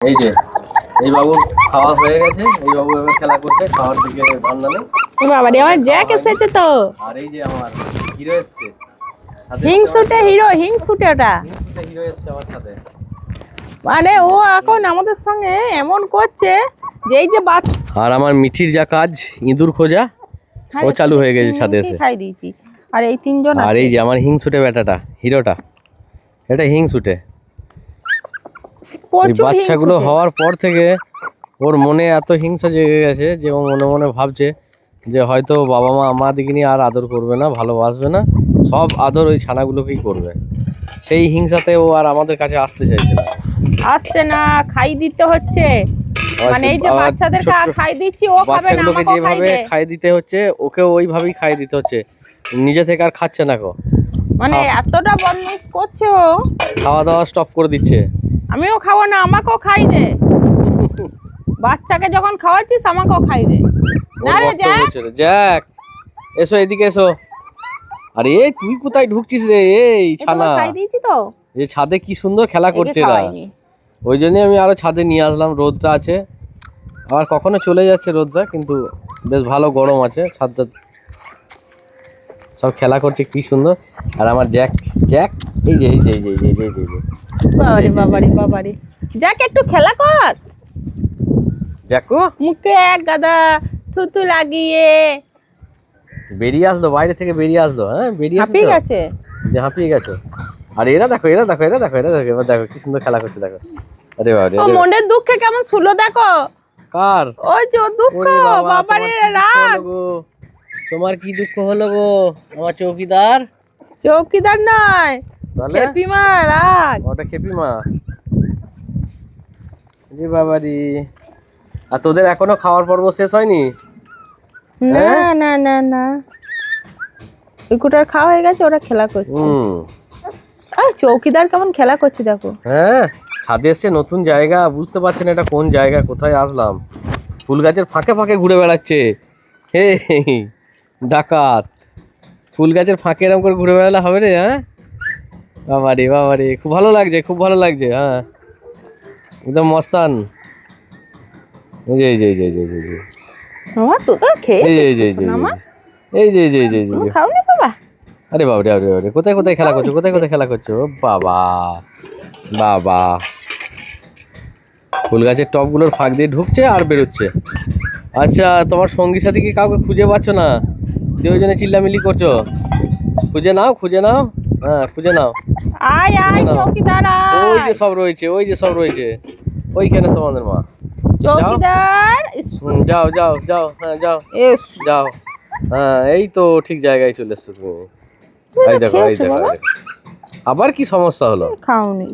এই যে এই বাবুর খাওয়া হয়ে গেছে এই বাবু এবার খেলা করছে খাওয়ার দিকে ধান্দা নেই ও বাবা রে আমার জ্যাক এসেছে তো। আর এই যে আমার হিরো এসেছে। সাথে হিংসুটে হিরো হিংসুটে ওটা। হিংসুটে হিরো এসেছে আমার সাথে। মানে ও এখন আমাদের সঙ্গে এমন করছে যে এই যে বাচ্চা আর আমার মিঠির যা কাজ ইঁদুর খোঁজা ও চালু হয়ে গেছে ছাদে এসে। খাই দিয়েছি। আর এই তিনজন আর এই যে আমার হিংসুটে বেটাটা হিরোটা। এটা হিংসুটে। বাচ্চাগুলো হওয়ার পর থেকে ওর মনে এত হিংসা জেগে গেছে যে ও মনে মনে ভাবছে যে হয়তো বাবা মা আমাদেরকে নিয়ে আর আদর করবে না ভালোবাসবে না সব আদর ওই ছানাগুলোকেই করবে। সেই হিংসাতে ও আর আমাদের কাছে আসতে চাইছে না। আসছে না খাই দিতে হচ্ছে। মানে এই যে আবার বাচ্চাদেরকে খাই দিচ্ছি ও খাবে না খাই যেভাবে খাই দিতে হচ্ছে ওকে ওইভাবেই খাই দিতে হচ্ছে। নিজে থেকে আর খাচ্ছে না গো। মানে এতটা বদমাইশ করছে ও। খাওয়া দাওয়া স্টপ করে দিচ্ছে। আমিও খাব না আমাকেও খাই দে। বাচ্চাকে যখন খাওয়াচ্ছিস আমাকেও খাই দে। না রে ওর জ্যাক জ্যাক এসো এদিকে এসো। আরে এই তুই কোথায় ঢুকছিস রে? এই এই ছানা। খাই দিয়েছি তো। এই ছাদে কি সুন্দর খেলা করছে এরা। ওই জন্যই আমি আরও ছাদে নিয়ে আসলাম রোদটা আছে। আবার কখনো চলে যাচ্ছে রোদটা কিন্তু বেশ ভালো গরম আছে ছাদটা সব খেলা করছে কি সুন্দর। আর আমার জ্যাক জ্যাক এই যে এই যে এই যে এই যে এই যে, বাবারে বাবারে বাবারে। যাক একটু খেলা কর। জ্যাকো? মুখে এক গাদা থুতু লাগিয়ে। বেরিয়ে আসলো বাইরে থেকে বেরিয়ে আসলো হ্যাঁ বেরিয়ে আসলো গেছে? যে হাঁপিয়ে গেছো। আর এরা দেখো এরা দেখো এরা দেখো এরা দেখো এবার দেখো কি সুন্দর খেলা করছে দেখো। আরে বাবা ও মনের দুঃখে কেমন শুলো দেখো। কার? ওই যে দুঃখ বাবা, বাবারে রাগ? তোমার কি দুঃখ হলো গো? আমার চৌকিদার? চৌকিদার নয় তাহলে? খেপিমা রাগ। ওটা খেপি মা? জি বাবারি। আর তোদের এখনও খাওয়ার পর্ব শেষ হয়নি? না হ্যাঁ? না না না। ওই কুটার খাওয়া হয়ে গেছে ওরা খেলা করছে। আর চৌকিদার কেমন খেলা করছে দেখো। হ্যাঁ ছাদে এসে নতুন জায়গা বুঝতে পারছেন এটা কোন জায়গা কোথায় আসলাম। ফুল গাছের ফাঁকে ফাঁকে ঘুরে বেড়াচ্ছে। হে। ডাকাত ফুল গাছের ফাঁকে এরকম করে ঘুরে বেড়ালে হবে রে হ্যাঁ বাবারে বাবারে খুব ভালো লাগছে খুব ভালো লাগছে হ্যাঁ একদম মস্তান এই যে এই যে এই যে এই যে, এই যে, এই আমার তো তো এই যে খেয়েছিস এই যে এই যে এই যে এই যে এই যে এই যে, এই তুমি যে খাওনি বাবা আরে বাবরে আরে বাবরে কোথায় কোথায় খেলা করছ কোথায় কোথায় খেলা করছ ও বাবা বাবা ফুল গাছের টপগুলোর ফাঁক দিয়ে ঢুকছে আর বেরোচ্ছে আচ্ছা তোমার সঙ্গী সাথী কি কাউকে খুঁজে পাচ্ছ না জন্য চিল্লামিল্লি করছ। খুঁজে নাও খুঁজে নাও। হ্যাঁ খুঁজে নাও। আয় আয়। চৌকিদার ওই যে সব রয়েছে ওই যে সব রয়েছে। ওইখানে তোমাদের মা। চৌকিদার যাও যাও যাও হ্যাঁ যাও। এস, যাও। হ্যাঁ এই তো ঠিক জায়গায় চলে এসছো। তুমি এই দেখো। এই দেখো। আবার কি সমস্যা হলো? খাওনি।